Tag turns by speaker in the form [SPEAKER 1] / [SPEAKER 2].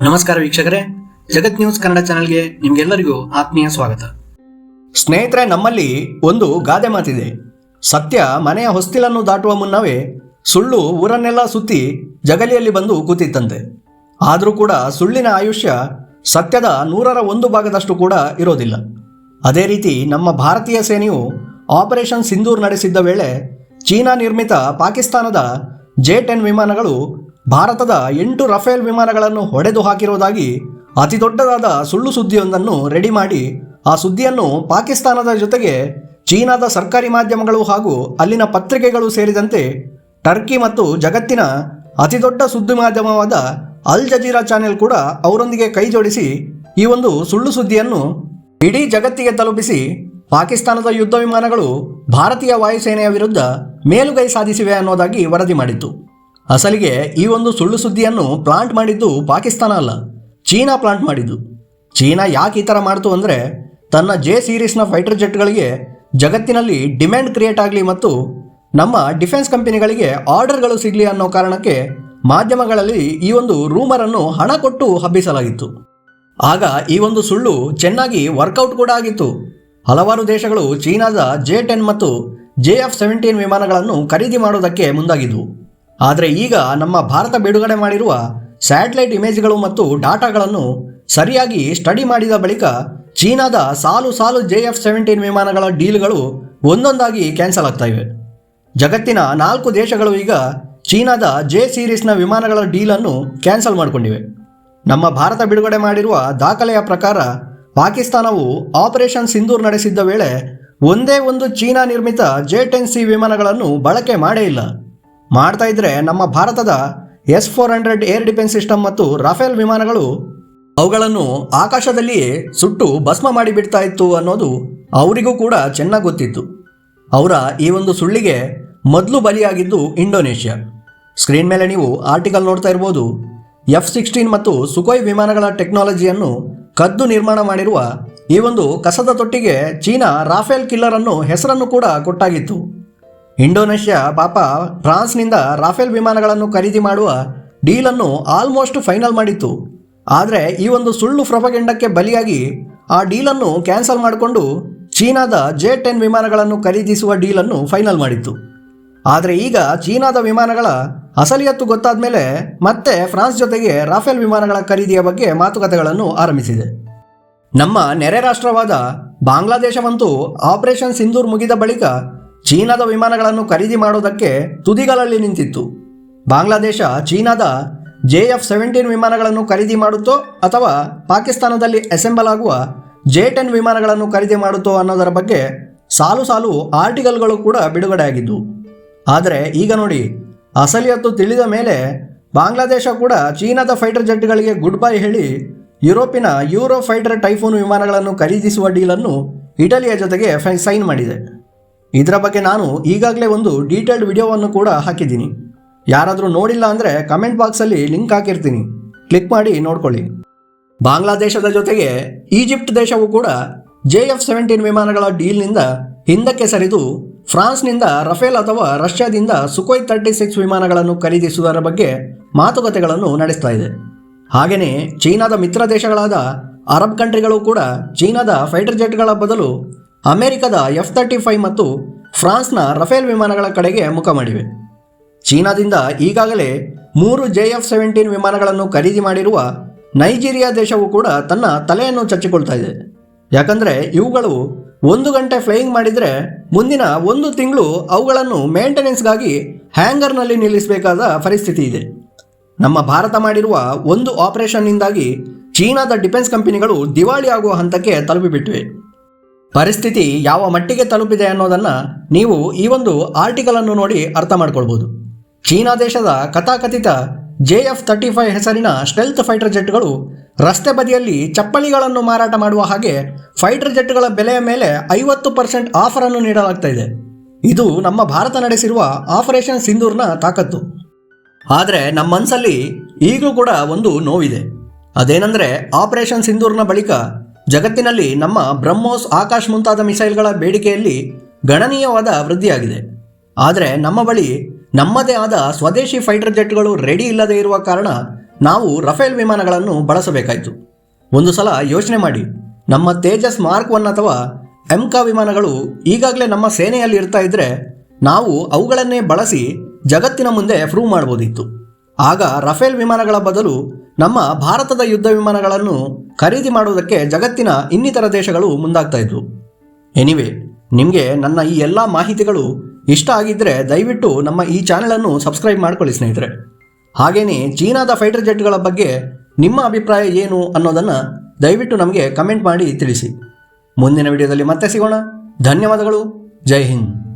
[SPEAKER 1] ನಮಸ್ಕಾರ ವೀಕ್ಷಕರೇ. ಜಗತ್ ನ್ಯೂಸ್ ಕನ್ನಡ ಚಾನೆಲ್ಗೆ ನಿಮ್ಗೆಲ್ಲರಿಗೂ ಆತ್ಮೀಯ ಸ್ವಾಗತ.
[SPEAKER 2] ಸ್ನೇಹಿತರೆ, ನಮ್ಮಲ್ಲಿ ಒಂದು ಗಾದೆ ಮಾತಿದೆ. ಸತ್ಯ ಮನೆಯ ಹೊಸ್ತಿಲನ್ನು ದಾಟುವ ಮುನ್ನವೇ ಸುಳ್ಳು ಊರನ್ನೆಲ್ಲ ಸುತ್ತಿ ಜಗಲಿಯಲ್ಲಿ ಬಂದು ಕೂತಿತ್ತಂತೆ. ಆದರೂ ಕೂಡ ಸುಳ್ಳಿನ ಆಯುಷ್ಯ ಸತ್ಯದ ನೂರರ ಒಂದು ಭಾಗದಷ್ಟು ಕೂಡ ಇರೋದಿಲ್ಲ. ಅದೇ ರೀತಿ ನಮ್ಮ ಭಾರತೀಯ ಸೇನೆಯು ಆಪರೇಷನ್ ಸಿಂಧೂರ್ ನಡೆಸಿದ್ದ ವೇಳೆ ಚೀನಾ ನಿರ್ಮಿತ ಪಾಕಿಸ್ತಾನದ ಜೆ ಟೆನ್ ವಿಮಾನಗಳು ಭಾರತದ ಎಂಟು ರಫೇಲ್ ವಿಮಾನಗಳನ್ನು ಹೊಡೆದು ಹಾಕಿರುವುದಾಗಿ ಅತಿ ದೊಡ್ಡದಾದ ಸುಳ್ಳು ಸುದ್ದಿಯೊಂದನ್ನು ರೆಡಿ ಮಾಡಿ, ಆ ಸುದ್ದಿಯನ್ನು ಪಾಕಿಸ್ತಾನದ ಜೊತೆಗೆ ಚೀನಾದ ಸರ್ಕಾರಿ ಮಾಧ್ಯಮಗಳು ಹಾಗೂ ಅಲ್ಲಿನ ಪತ್ರಿಕೆಗಳು ಸೇರಿದಂತೆ ಟರ್ಕಿ ಮತ್ತು ಜಗತ್ತಿನ ಅತಿದೊಡ್ಡ ಸುದ್ದಿ ಮಾಧ್ಯಮವಾದ ಅಲ್ ಜಜೀರಾ ಚಾನೆಲ್ ಕೂಡ ಅವರೊಂದಿಗೆ ಕೈ ಜೋಡಿಸಿ ಈ ಒಂದು ಸುಳ್ಳು ಸುದ್ದಿಯನ್ನು ಇಡೀ ಜಗತ್ತಿಗೆ ತಲುಪಿಸಿ, ಪಾಕಿಸ್ತಾನದ ಯುದ್ಧ ವಿಮಾನಗಳು ಭಾರತೀಯ ವಾಯುಸೇನೆಯ ವಿರುದ್ಧ ಮೇಲುಗೈ ಸಾಧಿಸಿವೆ ಅನ್ನೋದಾಗಿ ವರದಿ ಮಾಡಿತ್ತು. ಅಸಲಿಗೆ ಈ ಒಂದು ಸುಳ್ಳು ಸುದ್ದಿಯನ್ನು ಪ್ಲಾಂಟ್ ಮಾಡಿದ್ದು ಪಾಕಿಸ್ತಾನ ಅಲ್ಲ, ಚೀನಾ ಪ್ಲಾಂಟ್ ಮಾಡಿದ್ದು. ಚೀನಾ ಯಾಕೆ ಈ ಥರ ಮಾಡ್ತು ಅಂದರೆ ತನ್ನ ಜೆ ಸೀರೀಸ್ನ ಫೈಟರ್ ಜೆಟ್ಗಳಿಗೆ ಜಗತ್ತಿನಲ್ಲಿ ಡಿಮ್ಯಾಂಡ್ ಕ್ರಿಯೇಟ್ ಆಗಲಿ ಮತ್ತು ನಮ್ಮ ಡಿಫೆನ್ಸ್ ಕಂಪನಿಗಳಿಗೆ ಆರ್ಡರ್ಗಳು ಸಿಗಲಿ ಅನ್ನೋ ಕಾರಣಕ್ಕೆ ಮಾಧ್ಯಮಗಳಲ್ಲಿ ಈ ಒಂದು ರೂಮರನ್ನು ಹಣ ಕೊಟ್ಟು ಹಬ್ಬಿಸಲಾಗಿತ್ತು. ಆಗ ಈ ಒಂದು ಸುಳ್ಳು ಚೆನ್ನಾಗಿ ವರ್ಕೌಟ್ ಕೂಡ ಆಗಿತ್ತು. ಹಲವಾರು ದೇಶಗಳು ಚೀನಾದ ಜೆ ಟೆನ್ ಮತ್ತು ಜೆ ಎಫ್ ಸೆವೆಂಟೀನ್ ವಿಮಾನಗಳನ್ನು ಖರೀದಿ ಮಾಡೋದಕ್ಕೆ ಮುಂದಾಗಿದ್ವು. ಆದರೆ ಈಗ ನಮ್ಮ ಭಾರತ ಬಿಡುಗಡೆ ಮಾಡಿರುವ ಸ್ಯಾಟಲೈಟ್ ಇಮೇಜ್ಗಳು ಮತ್ತು ಡಾಟಾಗಳನ್ನು ಸರಿಯಾಗಿ ಸ್ಟಡಿ ಮಾಡಿದ ಬಳಿಕ ಚೀನಾದ ಸಾಲು ಸಾಲು ಜೆ ಎಫ್ ಸೆವೆಂಟೀನ್ ವಿಮಾನಗಳ ಡೀಲ್ಗಳು ಒಂದೊಂದಾಗಿ ಕ್ಯಾನ್ಸಲ್ ಆಗ್ತಾ ಇವೆ ಜಗತ್ತಿನ ನಾಲ್ಕು ದೇಶಗಳು ಈಗ ಚೀನಾದ ಜೆ ಸೀರೀಸ್ನ ವಿಮಾನಗಳ ಡೀಲನ್ನು ಕ್ಯಾನ್ಸಲ್ ಮಾಡಿಕೊಂಡಿವೆ. ನಮ್ಮ ಭಾರತ ಬಿಡುಗಡೆ ಮಾಡಿರುವ ದಾಖಲೆಯ ಪ್ರಕಾರ ಪಾಕಿಸ್ತಾನವು ಆಪರೇಷನ್ ಸಿಂಧೂರ್ ನಡೆಸಿದ್ದ ವೇಳೆ ಒಂದೇ ಒಂದು ಚೀನಾ ನಿರ್ಮಿತ ಜೆ ಟೆನ್ ಸಿ ವಿಮಾನಗಳನ್ನು ಬಳಕೆ ಮಾಡೇ ಇಲ್ಲ. ಮಾಡ್ತಾ ಇದ್ರೆ ನಮ್ಮ ಭಾರತದ S four hundred air defence system ಮತ್ತು ರಾಫೇಲ್ ವಿಮಾನಗಳು ಅವುಗಳನ್ನು ಆಕಾಶದಲ್ಲಿಯೇ ಸುಟ್ಟು ಭಸ್ಮ ಮಾಡಿಬಿಡ್ತಾ ಇತ್ತು ಅನ್ನೋದು ಅವರಿಗೂ ಕೂಡ ಚೆನ್ನಾಗಿ ಗೊತ್ತಿತ್ತು. ಅವರ ಈ ಒಂದು ಸುಳ್ಳಿಗೆ ಮೊದಲು ಬಲಿಯಾಗಿದ್ದು ಇಂಡೋನೇಷ್ಯಾ. ಸ್ಕ್ರೀನ್ ಮೇಲೆ ನೀವು ಆರ್ಟಿಕಲ್ ನೋಡ್ತಾ ಇರ್ಬೋದು, ಎಫ್ ಸಿಕ್ಸ್ಟೀನ್ ಮತ್ತು ಸುಖೋಯ್ ವಿಮಾನಗಳ ಟೆಕ್ನಾಲಜಿಯನ್ನು ಕದ್ದು ನಿರ್ಮಾಣ ಮಾಡಿರುವ ಈ ಒಂದು ಕಸದ ತೊಟ್ಟಿಗೆ ಚೀನಾ ರಾಫೇಲ್ ಕಿಲ್ಲರ್ ಹೆಸರನ್ನು ಕೂಡ ಕೊಟ್ಟಾಗಿತ್ತು. ಇಂಡೋನೇಷ್ಯಾ ಪಾಪ ಫ್ರಾನ್ಸ್ನಿಂದ ರಾಫೇಲ್ ವಿಮಾನಗಳನ್ನು ಖರೀದಿ ಮಾಡುವ ಡೀಲನ್ನು ಆಲ್ಮೋಸ್ಟ್ ಫೈನಲ್ ಮಾಡಿತ್ತು. ಆದರೆ ಈ ಒಂದು ಸುಳ್ಳು ಪ್ರೊಪಗೆಂಡಕ್ಕೆ ಬಲಿಯಾಗಿ ಆ ಡೀಲನ್ನು ಕ್ಯಾನ್ಸಲ್ ಮಾಡಿಕೊಂಡು ಚೀನಾದ ಜೆ ಟೆನ್ ವಿಮಾನಗಳನ್ನು ಖರೀದಿಸುವ ಡೀಲನ್ನು ಫೈನಲ್ ಮಾಡಿತ್ತು. ಆದರೆ ಈಗ ಚೀನಾದ ವಿಮಾನಗಳ ಅಸಲಿಯತ್ತು ಗೊತ್ತಾದ ಮೇಲೆ ಮತ್ತೆ ಫ್ರಾನ್ಸ್ ಜೊತೆಗೆ ರಾಫೇಲ್ ವಿಮಾನಗಳ ಖರೀದಿಯ ಬಗ್ಗೆ ಮಾತುಕತೆಗಳನ್ನು ಆರಂಭಿಸಿದೆ. ನಮ್ಮ ನೆರೆ ರಾಷ್ಟ್ರವಾದ ಬಾಂಗ್ಲಾದೇಶವಂತೂ ಆಪರೇಷನ್ ಸಿಂಧೂರ್ ಮುಗಿದ ಬಳಿಕ ಚೀನಾದ ವಿಮಾನಗಳನ್ನು ಖರೀದಿ ಮಾಡುವುದಕ್ಕೆ ತುದಿಗಳಲ್ಲಿ ನಿಂತಿತ್ತು. ಬಾಂಗ್ಲಾದೇಶ ಚೀನಾದ ಜೆ ಎಫ್ ಸೆವೆಂಟೀನ್ ವಿಮಾನಗಳನ್ನು ಖರೀದಿ ಮಾಡುತ್ತೋ ಅಥವಾ ಪಾಕಿಸ್ತಾನದಲ್ಲಿ ಅಸೆಂಬಲ್ ಆಗುವ ಜೆ ಟೆನ್ ವಿಮಾನಗಳನ್ನು ಖರೀದಿ ಮಾಡುತ್ತೋ ಅನ್ನೋದರ ಬಗ್ಗೆ ಸಾಲು ಸಾಲು ಆರ್ಟಿಕಲ್ಗಳು ಕೂಡ ಬಿಡುಗಡೆ ಆಗಿದ್ದವು ಆದರೆ ಈಗ ನೋಡಿ, ಅಸಲಿಯತ್ತು ತಿಳಿದ ಮೇಲೆ ಬಾಂಗ್ಲಾದೇಶ ಕೂಡ ಚೀನಾದ ಫೈಟರ್ ಜೆಟ್ಗಳಿಗೆ ಗುಡ್ ಬೈ ಹೇಳಿ ಯುರೋಪಿನ ಯೂರೋ ಫೈಟರ್ ಟೈಫೋನ್ ವಿಮಾನಗಳನ್ನು ಖರೀದಿಸುವ ಡೀಲನ್ನು ಇಟಲಿಯ ಜೊತೆಗೆ ಸೈನ್ ಮಾಡಿದೆ. ಇದರ ಬಗ್ಗೆ ನಾನು ಈಗಾಗಲೇ ಒಂದು ಡೀಟೇಲ್ಡ್ ವಿಡಿಯೋವನ್ನು ಕೂಡ ಹಾಕಿದ್ದೀನಿ. ಯಾರಾದರೂ ನೋಡಿಲ್ಲ ಅಂದರೆ ಕಮೆಂಟ್ ಬಾಕ್ಸಲ್ಲಿ ಲಿಂಕ್ ಹಾಕಿರ್ತೀನಿ. ಕ್ಲಿಕ್ ಮಾಡಿ ನೋಡ್ಕೊಳ್ಳಿ. ಬಾಂಗ್ಲಾದೇಶದ ಜೊತೆಗೆ ಈಜಿಪ್ಟ್ ದೇಶವು ಕೂಡ ಜೆ ಎಫ್ ಸೆವೆಂಟೀನ್ ವಿಮಾನಗಳ ಡೀಲ್ನಿಂದ ಹಿಂದಕ್ಕೆ ಸರಿದು ಫ್ರಾನ್ಸ್ನಿಂದ ರಫೇಲ್ ಅಥವಾ ರಷ್ಯಾದಿಂದ ಸುಕೋಯ್ ತರ್ಟಿ ಸಿಕ್ಸ್ ವಿಮಾನಗಳನ್ನು ಖರೀದಿಸುವುದರ ಬಗ್ಗೆ ಮಾತುಕತೆಗಳನ್ನು ನಡೆಸ್ತಾ ಇದೆ. ಹಾಗೆಯೇ ಚೀನಾದ ಮಿತ್ರ ದೇಶಗಳಾದ ಅರಬ್ ಕಂಟ್ರಿಗಳು ಕೂಡ ಚೀನಾದ ಫೈಟರ್ ಜೆಟ್ಗಳ ಬದಲು ಅಮೆರಿಕದ ಎಫ್ ತರ್ಟಿ ಫೈವ್ ಮತ್ತು ಫ್ರಾನ್ಸ್ನ ರಫೇಲ್ ವಿಮಾನಗಳ ಕಡೆಗೆ ಮುಖ ಮಾಡಿವೆ. ಚೀನಾದಿಂದ ಈಗಾಗಲೇ ಮೂರು ಜೆ ಎಫ್ ಸೆವೆಂಟೀನ್ ವಿಮಾನಗಳನ್ನು ಖರೀದಿ ಮಾಡಿರುವ ನೈಜೀರಿಯಾ ದೇಶವು ಕೂಡ ತನ್ನ ತಲೆಯನ್ನು ಚಚ್ಚಿಕೊಳ್ತಾ ಇದೆ. ಯಾಕಂದರೆ ಇವುಗಳು ಒಂದು ಗಂಟೆ ಫ್ಲೈಯಿಂಗ್ ಮಾಡಿದರೆ ಮುಂದಿನ ಒಂದು ತಿಂಗಳು ಅವುಗಳನ್ನು ಮೇಂಟೆನೆನ್ಸ್ಗಾಗಿ ಹ್ಯಾಂಗರ್ನಲ್ಲಿ ನಿಲ್ಲಿಸಬೇಕಾದ ಪರಿಸ್ಥಿತಿ ಇದೆ. ನಮ್ಮ ಭಾರತ ಮಾಡಿರುವ ಒಂದು ಆಪರೇಷನ್ನಿಂದಾಗಿ ಚೀನಾದ ಡಿಫೆನ್ಸ್ ಕಂಪನಿಗಳು ದಿವಾಳಿ ಆಗುವ ಹಂತಕ್ಕೆ ತಲುಪಿಬಿಟ್ಟಿವೆ ಪರಿಸ್ಥಿತಿ ಯಾವ ಮಟ್ಟಿಗೆ ತಲುಪಿದೆ ಅನ್ನೋದನ್ನು ನೀವು ಈ ಒಂದು ಆರ್ಟಿಕಲ್ ಅನ್ನು ನೋಡಿ ಅರ್ಥ ಮಾಡ್ಕೊಳ್ಬೋದು. ಚೀನಾ ದೇಶದ ಕಥಾಕಥಿತ ಜೆ ಎಫ್ ತರ್ಟಿ ಫೈವ್ ಹೆಸರಿನ ಸ್ಟೆಲ್ತ್ ಫೈಟರ್ ಜೆಟ್ಗಳು ರಸ್ತೆ ಬದಿಯಲ್ಲಿ ಚಪ್ಪಲಿಗಳನ್ನು ಮಾರಾಟ ಮಾಡುವ ಹಾಗೆ ಫೈಟರ್ ಜೆಟ್ಗಳ ಬೆಲೆಯ ಮೇಲೆ ಐವತ್ತು ಪರ್ಸೆಂಟ್ ಆಫರ್ ಅನ್ನು ನೀಡಲಾಗ್ತಾ ಇದೆ. ಇದು ನಮ್ಮ ಭಾರತ ನಡೆಸಿರುವ ಆಪರೇಷನ್ ಸಿಂಧೂರ್ನ ತಾಕತ್ತು. ಆದರೆ ನಮ್ಮ ಮನಸ್ಸಲ್ಲಿ ಈಗಲೂ ಕೂಡ ಒಂದು ನೋವಿದೆ. ಅದೇನೆಂದರೆ ಆಪರೇಷನ್ ಸಿಂಧೂರ್ನ ಬಳಿಕ ಜಗತ್ತಿನಲ್ಲಿ ನಮ್ಮ ಬ್ರಹ್ಮೋಸ್ ಆಕಾಶ್ ಮುಂತಾದ ಮಿಸೈಲ್ಗಳ ಬೇಡಿಕೆಯಲ್ಲಿ ಗಣನೀಯವಾದ ವೃದ್ಧಿಯಾಗಿದೆ. ಆದರೆ ನಮ್ಮ ಬಳಿ ನಮ್ಮದೇ ಆದ ಸ್ವದೇಶಿ ಫೈಟರ್ ಜೆಟ್ಗಳು ರೆಡಿ ಇಲ್ಲದೆ ಇರುವ ಕಾರಣ ನಾವು ರಫೇಲ್ ವಿಮಾನಗಳನ್ನು ಬಳಸಬೇಕಾಯಿತು. ಒಂದು ಸಲ ಯೋಚನೆ ಮಾಡಿ. ನಮ್ಮ ತೇಜಸ್ ಮಾರ್ಕ್ ಒನ್ ಅಥವಾ ಎಂಕಾ ವಿಮಾನಗಳು ಈಗಾಗಲೇ ನಮ್ಮ ಸೇನೆಯಲ್ಲಿ ಇರ್ತಾ ಇದ್ದರೆ ನಾವು ಅವುಗಳನ್ನೇ ಬಳಸಿ ಜಗತ್ತಿನ ಮುಂದೆ ಪ್ರೂವ್ ಮಾಡ್ಬೋದಿತ್ತು ಆಗ ರಫೇಲ್ ವಿಮಾನಗಳ ಬದಲು ನಮ್ಮ ಭಾರತದ ಯುದ್ಧ ವಿಮಾನಗಳನ್ನು ಖರೀದಿ ಮಾಡುವುದಕ್ಕೆ ಜಗತ್ತಿನ ಇನ್ನಿತರ ದೇಶಗಳು ಮುಂದಾಗ್ತಾ ಇದ್ವು. ಎನಿವೆ ನಿಮಗೆ ನನ್ನ ಈ ಎಲ್ಲ ಮಾಹಿತಿಗಳು ಇಷ್ಟ ಆಗಿದ್ದರೆ ದಯವಿಟ್ಟು ನಮ್ಮ ಈ ಚಾನಲನ್ನು ಸಬ್ಸ್ಕ್ರೈಬ್ ಮಾಡ್ಕೊಳ್ಳಿ ಸ್ನೇಹಿತರೆ. ಹಾಗೆಯೇ ಚೀನಾದ ಫೈಟರ್ ಜೆಟ್ಗಳ ಬಗ್ಗೆ ನಿಮ್ಮ ಅಭಿಪ್ರಾಯ ಏನು ಅನ್ನೋದನ್ನು ದಯವಿಟ್ಟು ನಮಗೆ ಕಮೆಂಟ್ ಮಾಡಿ ತಿಳಿಸಿ. ಮುಂದಿನ ವಿಡಿಯೋದಲ್ಲಿ ಮತ್ತೆ ಸಿಗೋಣ. ಧನ್ಯವಾದಗಳು. ಜೈ ಹಿಂದ್.